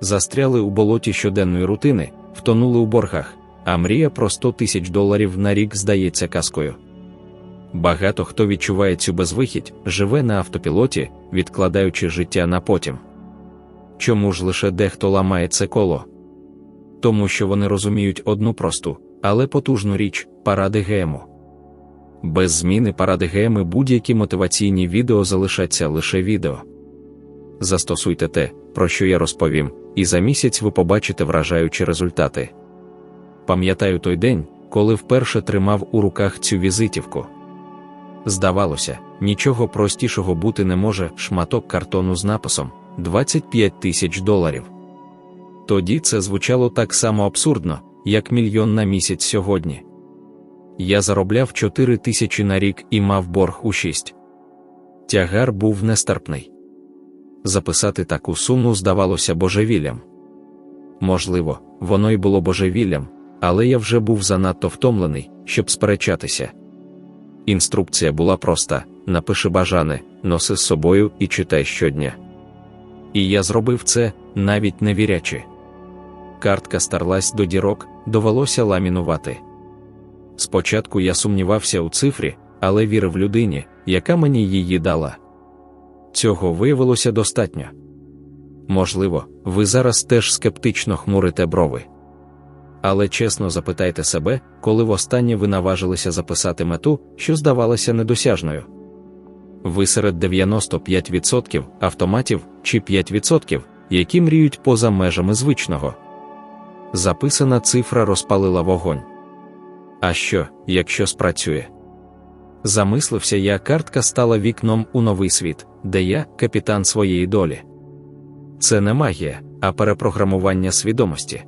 застряли у болоті щоденної рутини, втонули у боргах, а мрія про 100 тисяч доларів на рік здається казкою. Багато хто відчуває цю безвихідь, живе на автопілоті, відкладаючи життя на потім. Чому ж лише дехто ламає це коло? Тому що вони розуміють одну просту, але потужну річ паради ГМО. Без зміни паради ГМи будь-які мотиваційні відео залишаться лише відео. Застосуйте те, про що я розповім, і за місяць ви побачите вражаючі результати. Пам'ятаю той день, коли вперше тримав у руках цю візитівку. Здавалося, нічого простішого бути не може шматок картону з написом 25 тисяч доларів. Тоді це звучало так само абсурдно, як мільйон на місяць сьогодні. Я заробляв 4 тисячі на рік і мав борг у 6. Тягар був нестерпний. Записати таку суму здавалося божевіллям. Можливо, воно й було божевіллям, але я вже був занадто втомлений, щоб сперечатися. Інструкція була проста: напиши бажане, носи з собою і читай щодня. І я зробив це, навіть не вірячи. Картка старлась до дірок, довелося ламінувати. Спочатку я сумнівався у цифрі, але вірив людині, яка мені її дала. Цього виявилося достатньо. Можливо, ви зараз теж скептично хмурите брови. Але чесно запитайте себе, коли востаннє ви наважилися записати мету, що здавалася недосяжною. Ви серед 95% автоматів чи 5%, які мріють поза межами звичного. Записана цифра розпалила вогонь. А що, якщо спрацює? Замислився я, картка стала вікном у новий світ, де я капітан своєї долі. Це не магія, а перепрограмування свідомості,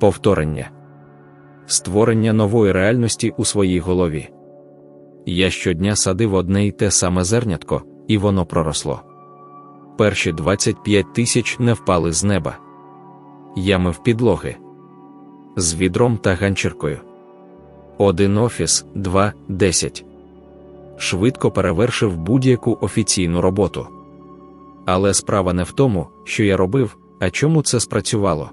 повторення, створення нової реальності у своїй голові. Я щодня садив одне й те саме зернятко, і воно проросло. Перші 25 тисяч не впали з неба. Я мив підлоги з відром та ганчіркою. Один офіс, два, десять. Швидко перевершив будь-яку офіційну роботу. Але справа не в тому, що я робив, а чому це спрацювало.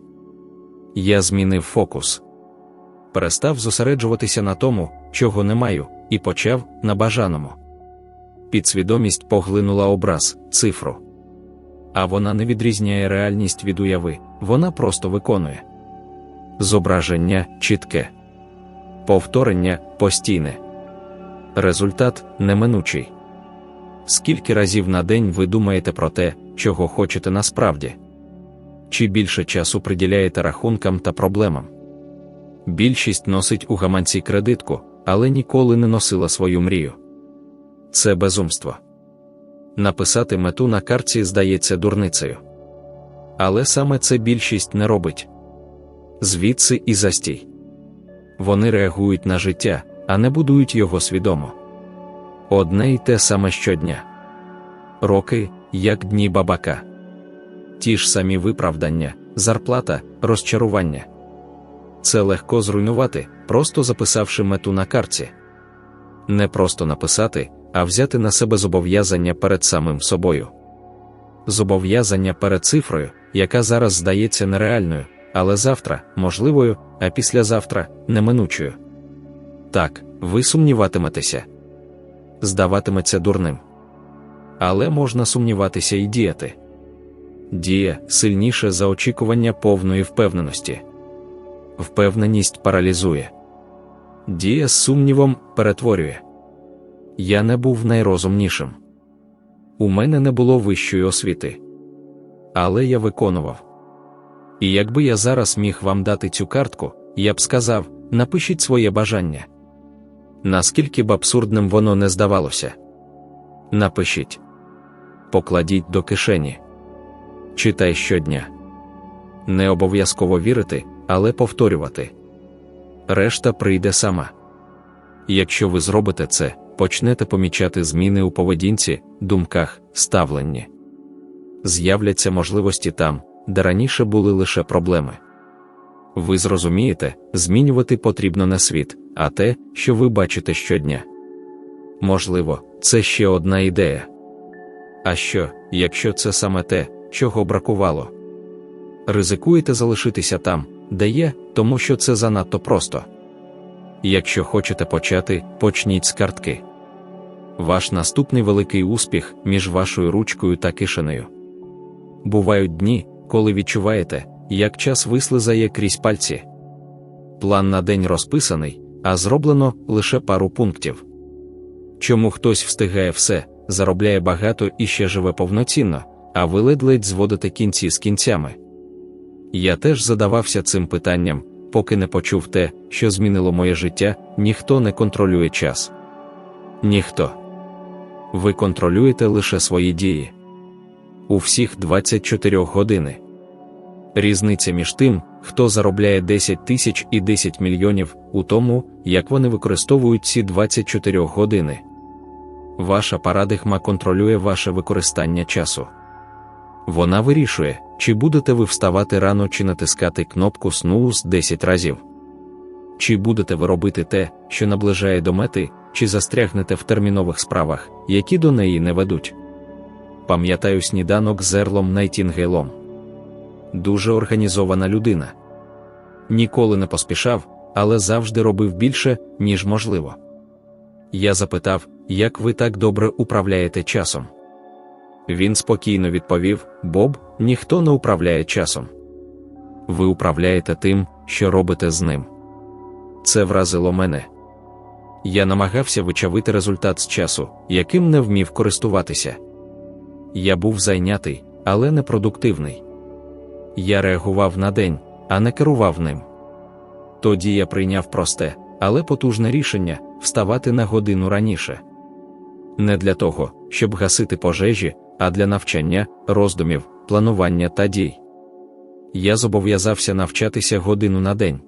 Я змінив фокус. Перестав зосереджуватися на тому, чого не маю, і почав на бажаному. Підсвідомість поглинула образ, цифру. А вона не відрізняє реальність від уяви, вона просто виконує. Зображення чітке, повторення постійне, результат неминучий. Скільки разів на день ви думаєте про те, чого хочете насправді? Чи більше часу приділяєте рахункам та проблемам? Більшість носить у гаманці кредитку, але ніколи не носила свою мрію. Це безумство. Написати мету на картці здається дурницею. Але саме це більшість не робить. Звідси і застій. Вони реагують на життя, а не будують його свідомо. Одне й те саме щодня. Роки, як дні бабака. Ті ж самі виправдання, зарплата, розчарування. Це легко зруйнувати, просто записавши мету на карті. Не просто написати, а взяти на себе зобов'язання перед самим собою. Зобов'язання перед цифрою, яка зараз здається нереальною, але завтра можливою, а післязавтра неминучою. Так, ви сумніватиметеся, здаватиметься дурним. Але можна сумніватися і діяти. Дія сильніше за очікування повної впевненості. Впевненість паралізує. Дія з сумнівом перетворює. Я не був найрозумнішим. У мене не було вищої освіти. Але я виконував. І якби я зараз міг вам дати цю картку, я б сказав: напишіть своє бажання. Наскільки б абсурдним воно не здавалося. Напишіть, покладіть до кишені. Читай щодня. Не обов'язково вірити, але повторювати. Решта прийде сама. Якщо ви зробите це, почнете помічати зміни у поведінці, думках, ставленні. З'являться можливості там, де раніше були лише проблеми. Ви зрозумієте, змінювати потрібно не світ, а те, що ви бачите щодня. Можливо, це ще одна ідея. А що, якщо це саме те, чого бракувало? ризикуєте залишитися там, де є, тому що це занадто просто. Якщо хочете почати, почніть з картки. Ваш наступний великий успіх між вашою ручкою та кишенею. Бувають дні, коли відчуваєте, як час вислизає крізь пальці. План на день розписаний, а зроблено лише пару пунктів. Чому хтось встигає все, заробляє багато і ще живе повноцінно, а ви ледь-ледь зводите кінці з кінцями? Я теж задавався цим питанням, поки не почув те, що змінило моє життя, ніхто не контролює час. Ніхто. Ви контролюєте лише свої дії. У всіх 24 години. Різниця між тим, хто заробляє 10 тисяч і 10 мільйонів, у тому, як вони використовують ці 24 години. Ваша парадигма контролює ваше використання часу. Вона вирішує, чи будете ви вставати рано чи натискати кнопку snooze 10 разів. Чи будете ви робити те, що наближає до мети, чи застрягнете в термінових справах, які до неї не ведуть. Пам'ятаю сніданок з Ерлом Найтінгейлом. Дуже організована людина. Ніколи не поспішав, але завжди робив більше, ніж можливо. Я запитав, як ви так добре управляєте часом. Він спокійно відповів: Боб, ніхто не управляє часом. Ви управляєте тим, що робите з ним. Це вразило мене. Я намагався вичавити результат з часу, яким не вмів користуватися. Я був зайнятий, але не продуктивний. Я реагував на день, а не керував ним. Тоді я прийняв просте, але потужне рішення вставати на годину раніше. Не для того, щоб гасити пожежі, а для навчання, роздумів, планування та дій. Я зобов'язався навчатися годину на день.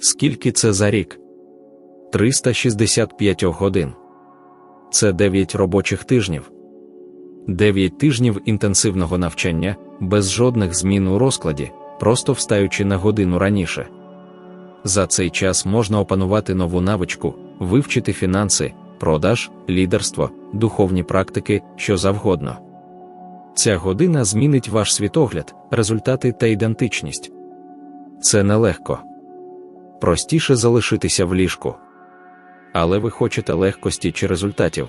Скільки це за рік? 365 годин. Це 9 робочих тижнів. 9 тижнів інтенсивного навчання, без жодних змін у розкладі, просто встаючи на годину раніше. За цей час можна опанувати нову навичку, вивчити фінанси, продаж, лідерство, духовні практики, що завгодно. Ця година змінить ваш світогляд, результати та ідентичність. Це нелегко. Простіше залишитися в ліжку. Але ви хочете легкості чи результатів.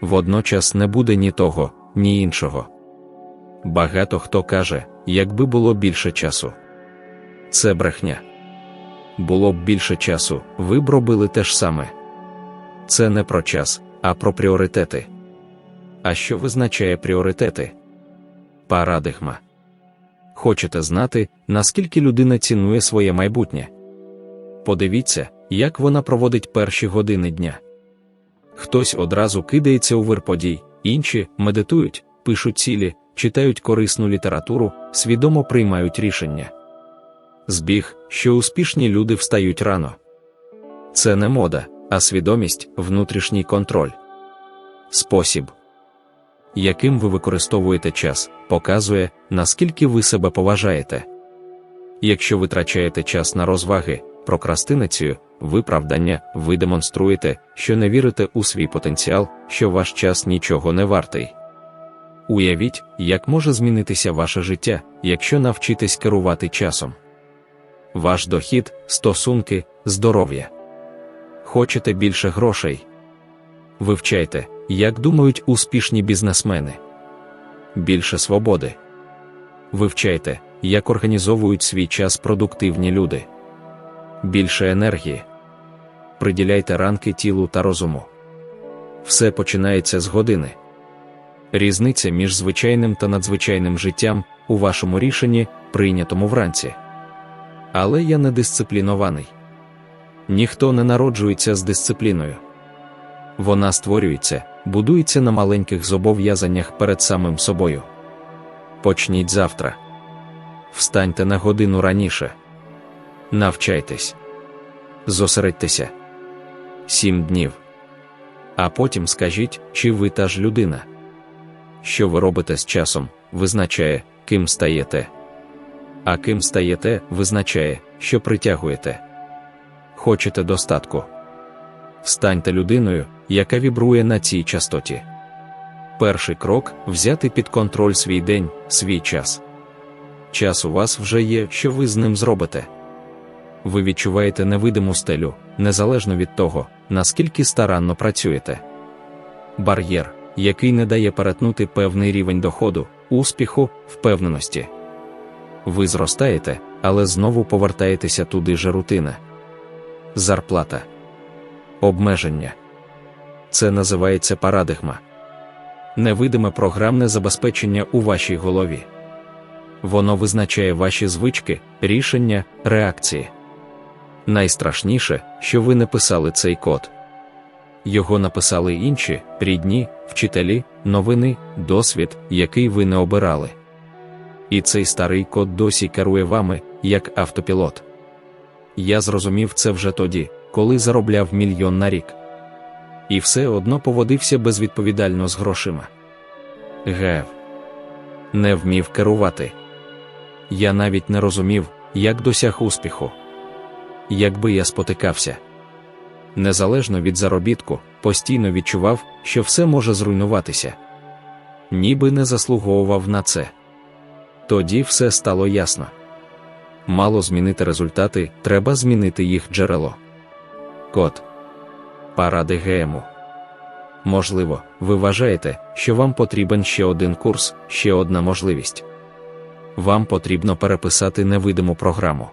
Водночас не буде ні того, ні іншого. Багато хто каже, якби було більше часу. Це брехня. Було б більше часу, ви б робили те ж саме. Це не про час, а про пріоритети. А що визначає пріоритети? Парадигма. Хочете знати, наскільки людина цінує своє майбутнє? Подивіться, як вона проводить перші години дня. Хтось одразу кидається у вир подій, інші медитують, пишуть цілі, читають корисну літературу, свідомо приймають рішення. Збіг, що успішні люди встають рано. Це не мода, а свідомість, внутрішній контроль. Спосіб, яким ви використовуєте час, показує, наскільки ви себе поважаєте. Якщо витрачаєте час на розваги, прокрастинацію, виправдання, ви демонструєте, що не вірите у свій потенціал, що ваш час нічого не вартий. Уявіть, як може змінитися ваше життя, якщо навчитесь керувати часом. Ваш дохід, стосунки, здоров'я. Хочете більше грошей? Вивчайте, як думають успішні бізнесмени. Більше свободи. Вивчайте, як організовують свій час продуктивні люди. Більше енергії. Приділяйте ранки тілу та розуму. Все починається з години. Різниця між звичайним та надзвичайним життям у вашому рішенні, прийнятому вранці. Але я не дисциплінований. Ніхто не народжується з дисципліною. Вона створюється, будується на маленьких зобов'язаннях перед самим собою. Почніть завтра. Встаньте на годину раніше. Навчайтесь. Зосередьтеся. Сім днів. А потім скажіть, чи ви та ж людина. Що ви робите з часом, визначає, ким стаєте. А ким стаєте, визначає, що притягуєте. Хочете достатку. Станьте людиною, яка вібрує на цій частоті. Перший крок взяти під контроль свій день, свій час. час у вас вже є, що ви з ним зробите. Ви відчуваєте невидиму стелю, незалежно від того, наскільки старанно працюєте. Бар'єр, який не дає перетнути певний рівень доходу, успіху, впевненості. Ви зростаєте, але знову повертаєтеся туди же рутина. Зарплата. Обмеження. Це називається парадигма. Невидиме програмне забезпечення у вашій голові. Воно визначає ваші звички, рішення, реакції. Найстрашніше, що ви не писали цей код. Його написали інші рідні, вчителі, новини, досвід, який ви не обирали. І цей старий код досі керує вами, як автопілот. Я зрозумів це вже тоді, коли заробляв мільйон на рік. І все одно поводився безвідповідально з грошима. Гев. Не вмів керувати. Я навіть не розумів, як досяг успіху. Якби я спотикався. Незалежно від заробітку, постійно відчував, що все може зруйнуватися. Ніби не заслуговував на це. Тоді все стало ясно. Мало змінити результати, треба змінити їх джерело. Код. Паради ГМу. Можливо, ви вважаєте, що вам потрібен ще один курс, ще одна можливість. Вам потрібно переписати невидиму програму.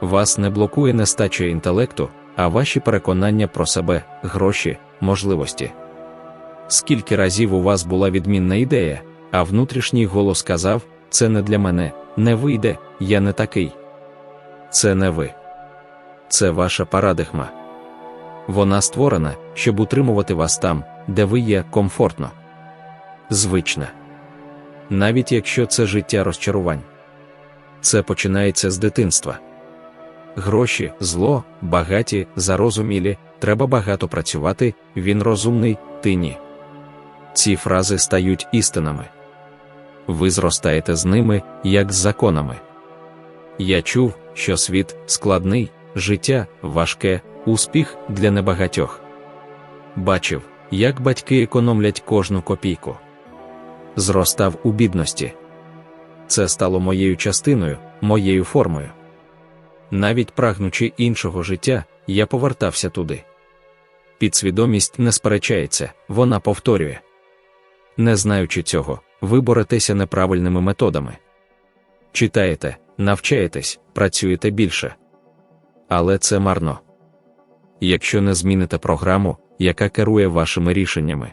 Вас не блокує нестача інтелекту, а ваші переконання про себе, гроші, можливості. Скільки разів у вас була відмінна ідея, а внутрішній голос казав: це не для мене, не вийде, я не такий. Це не ви. Це ваша парадигма. Вона створена, щоб утримувати вас там, де ви є комфортно. Звична. Навіть якщо це життя розчарувань. Це починається з дитинства. Гроші, зло, багаті, зарозумілі, треба багато працювати, він розумний, ти ні. Ці фрази стають істинами. Ви зростаєте з ними, як з законами. Я чув, що світ складний, життя важке, успіх для небагатьох. Бачив, як батьки економлять кожну копійку. Зростав у бідності. Це стало моєю частиною, моєю формою. Навіть прагнучи іншого життя, я повертався туди. Підсвідомість не сперечається, вона повторює. Не знаючи цього, ви боретеся неправильними методами. Читаєте, навчаєтесь, працюєте більше. Але це марно. Якщо не зміните програму, яка керує вашими рішеннями.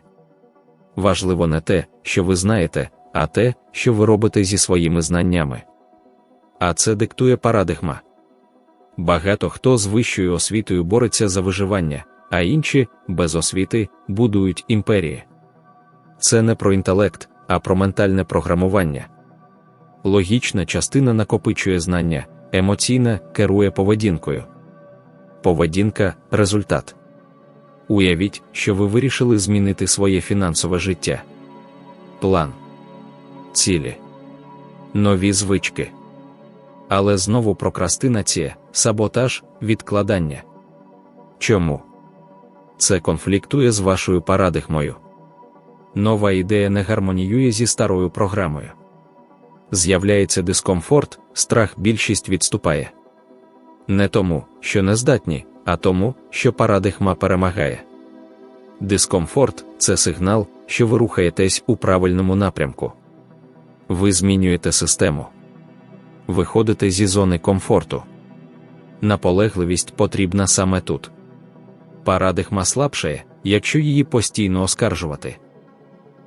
Важливо не те, що ви знаєте, а те, що ви робите зі своїми знаннями. А це диктує парадигма. Багато хто з вищою освітою бореться за виживання, а інші, без освіти, будують імперії. Це не про інтелект, а про ментальне програмування. Логічна частина накопичує знання, емоційна керує поведінкою. Поведінка результат. Уявіть, що ви вирішили змінити своє фінансове життя. План, цілі, нові звички. Але знову прокрастинація, саботаж, відкладання. Чому? Це конфліктує з вашою парадигмою. Нова ідея не гармоніює зі старою програмою. З'являється дискомфорт, страх більшість відступає. Не тому, що не здатні, а тому, що парадигма перемагає. Дискомфорт це сигнал, що ви рухаєтесь у правильному напрямку. Ви змінюєте систему. Виходите зі зони комфорту. Наполегливість потрібна саме тут. Парадигма слабшає, якщо її постійно оскаржувати.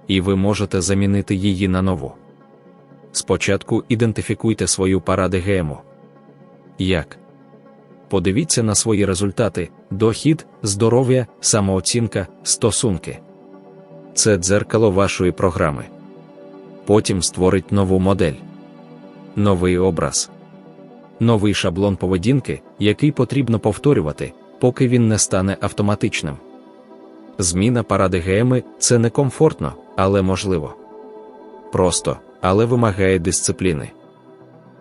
І ви можете замінити її на нову. Спочатку ідентифікуйте свою парадигему. Як? Подивіться на свої результати, дохід, здоров'я, самооцінка, стосунки. Це дзеркало вашої програми. Потім створить нову модель, новий образ, новий шаблон поведінки, який потрібно повторювати, поки він не стане автоматичним. Зміна парадигеми це некомфортно, але можливо. Просто, але вимагає дисципліни.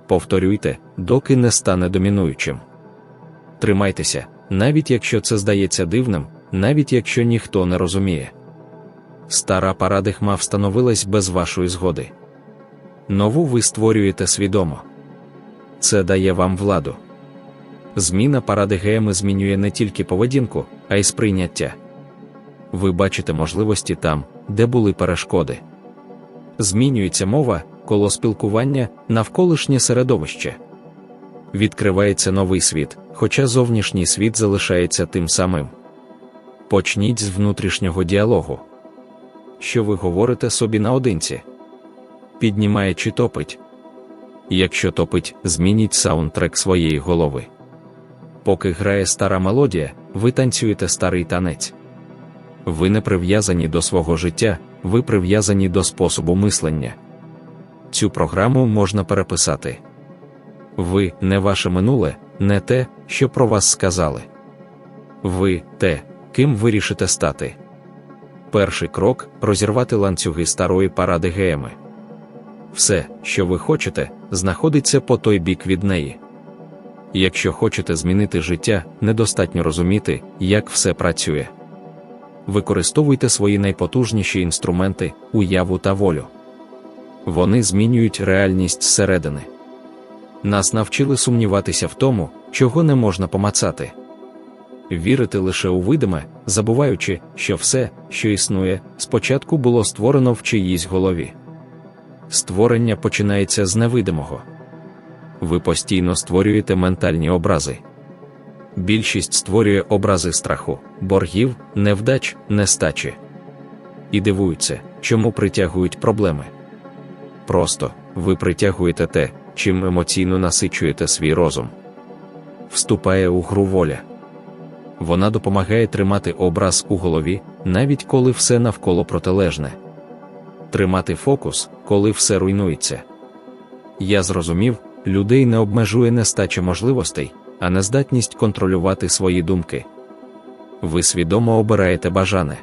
Повторюйте, доки не стане домінуючим тримайтеся, навіть якщо це здається дивним, навіть якщо ніхто не розуміє. Стара парадигма встановилась без вашої згоди. Нову ви створюєте свідомо. Це дає вам владу. Зміна парадигеми змінює не тільки поведінку, а й сприйняття. Ви бачите можливості там, де були перешкоди. Змінюється мова, коло спілкування, навколишнє середовище. Відкривається новий світ, хоча зовнішній світ залишається тим самим. Почніть з внутрішнього діалогу. Що ви говорите собі наодинці? Піднімає чи топить? Якщо топить, змініть саундтрек своєї голови. Поки грає стара мелодія, ви танцюєте старий танець. Ви не прив'язані до свого життя, ви прив'язані до способу мислення. Цю програму можна переписати. Ви не ваше минуле, не те, що про вас сказали. Ви те, ким вирішите стати. Перший крок розірвати ланцюги старої паради геями. Все, що ви хочете, знаходиться по той бік від неї. Якщо хочете змінити життя, недостатньо розуміти, як все працює. Використовуйте свої найпотужніші інструменти, уяву та волю. Вони змінюють реальність зсередини. Нас навчили сумніватися в тому, чого не можна помацати. Вірити лише у видиме, забуваючи, що все, що існує, спочатку було створено в чиїсь голові. Створення починається з невидимого. Ви постійно створюєте ментальні образи. Більшість створює образи страху, боргів, невдач, нестачі. І дивуються, чому притягують проблеми. Просто ви притягуєте те, чим емоційно насичуєте свій розум. Вступає у гру воля. Вона допомагає тримати образ у голові, навіть коли все навколо протилежне. Тримати фокус, коли все руйнується. Я зрозумів, людей не обмежує нестача можливостей, а нездатність контролювати свої думки. Ви свідомо обираєте бажане,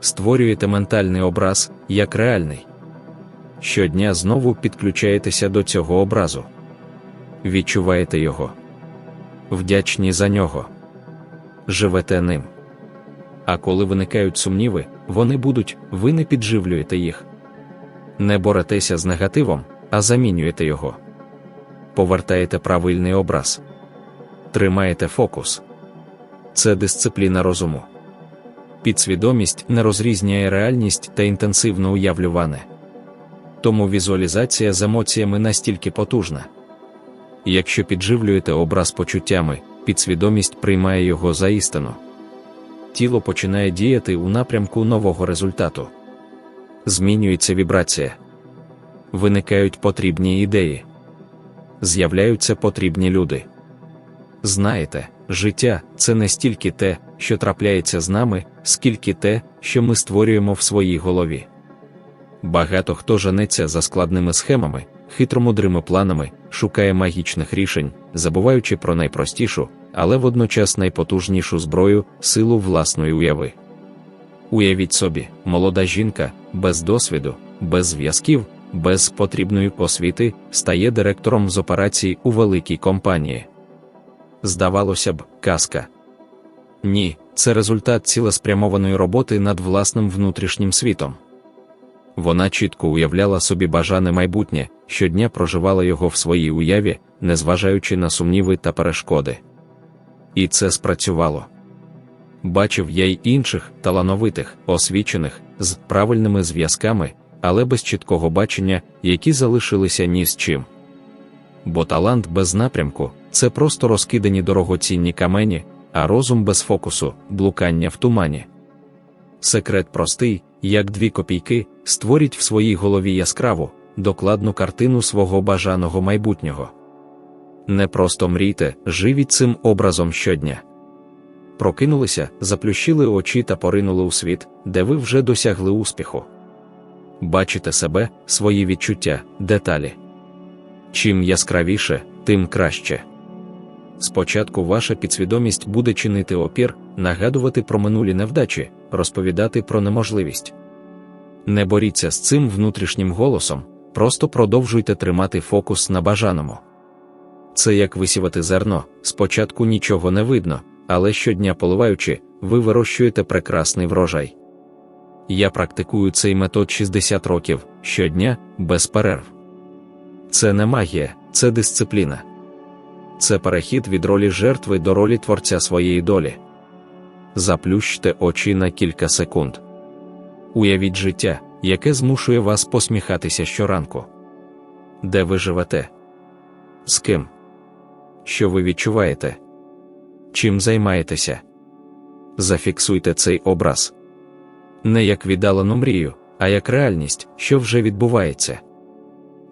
створюєте ментальний образ як реальний. Щодня знову підключаєтеся до цього образу. Відчуваєте його. Вдячні за нього. Живете ним. А коли виникають сумніви, вони будуть, ви не підживлюєте їх. Не боретеся з негативом, а замінюєте його. Повертаєте правильний образ. Тримаєте фокус. Це дисципліна розуму. Підсвідомість не розрізняє реальність та інтенсивно уявлюване. Тому візуалізація з емоціями настільки потужна. Якщо підживлюєте образ почуттями, підсвідомість приймає його за істину. Тіло починає діяти у напрямку нового результату. Змінюється вібрація. Виникають потрібні ідеї. З'являються потрібні люди. Знаєте, життя це не стільки те, що трапляється з нами, скільки те, що ми створюємо в своїй голові. Багато хто женеться за складними схемами, хитромудрими планами, шукає магічних рішень, забуваючи про найпростішу, але водночас найпотужнішу зброю силу власної уяви. Уявіть собі, молода жінка, без досвіду, без зв'язків, без потрібної освіти, стає директором з операцій у великій компанії. Здавалося б, казка. Ні, це результат цілеспрямованої роботи над власним внутрішнім світом. Вона чітко уявляла собі бажане майбутнє, щодня проживала його в своїй уяві, незважаючи на сумніви та перешкоди. І це спрацювало. Бачив я й інших, талановитих, освічених, з правильними зв'язками, але без чіткого бачення, які залишилися ні з чим. Бо талант без напрямку це просто розкидані дорогоцінні камені, а розум без фокусу, блукання в тумані. Секрет простий, як дві копійки, створіть в своїй голові яскраву, докладну картину свого бажаного майбутнього. Не просто мрійте, живіть цим образом щодня. Прокинулися, заплющили очі та поринули у світ, де ви вже досягли успіху. Бачите себе, свої відчуття, деталі. Чим яскравіше, тим краще. Спочатку ваша підсвідомість буде чинити опір, нагадувати про минулі невдачі, розповідати про неможливість. Не боріться з цим внутрішнім голосом, просто продовжуйте тримати фокус на бажаному. Це як висівати зерно, спочатку нічого не видно, але щодня поливаючи, ви вирощуєте прекрасний врожай. Я практикую цей метод 60 років щодня без перерв. Це не магія, це дисципліна. Це перехід від ролі жертви до ролі творця своєї долі. Заплющте очі на кілька секунд. Уявіть життя, яке змушує вас посміхатися щоранку. Де ви живете? З ким? Що ви відчуваєте? Чим займаєтеся? Зафіксуйте цей образ. Не як віддалену мрію, а як реальність, що вже відбувається.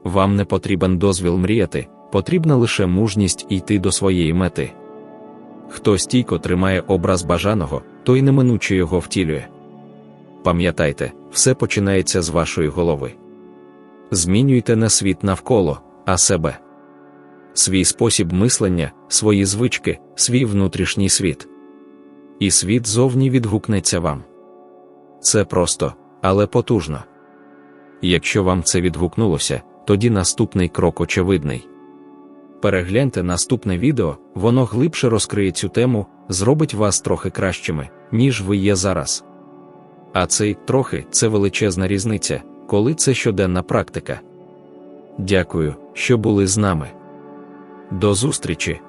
Вам не потрібен дозвіл мріяти, потрібна лише мужність йти до своєї мети. Хто стійко тримає образ бажаного, той неминуче його втілює. Пам'ятайте, все починається з вашої голови. Змінюйте не світ навколо, а себе. Свій спосіб мислення, свої звички, свій внутрішній світ. І світ зовні відгукнеться вам. Це просто, але потужно. Якщо вам це відгукнулося, тоді наступний крок очевидний. Перегляньте наступне відео, воно глибше розкриє цю тему, зробить вас трохи кращими, ніж ви є зараз. А цей трохи це величезна різниця, коли це щоденна практика. Дякую, що були з нами. До зустрічі!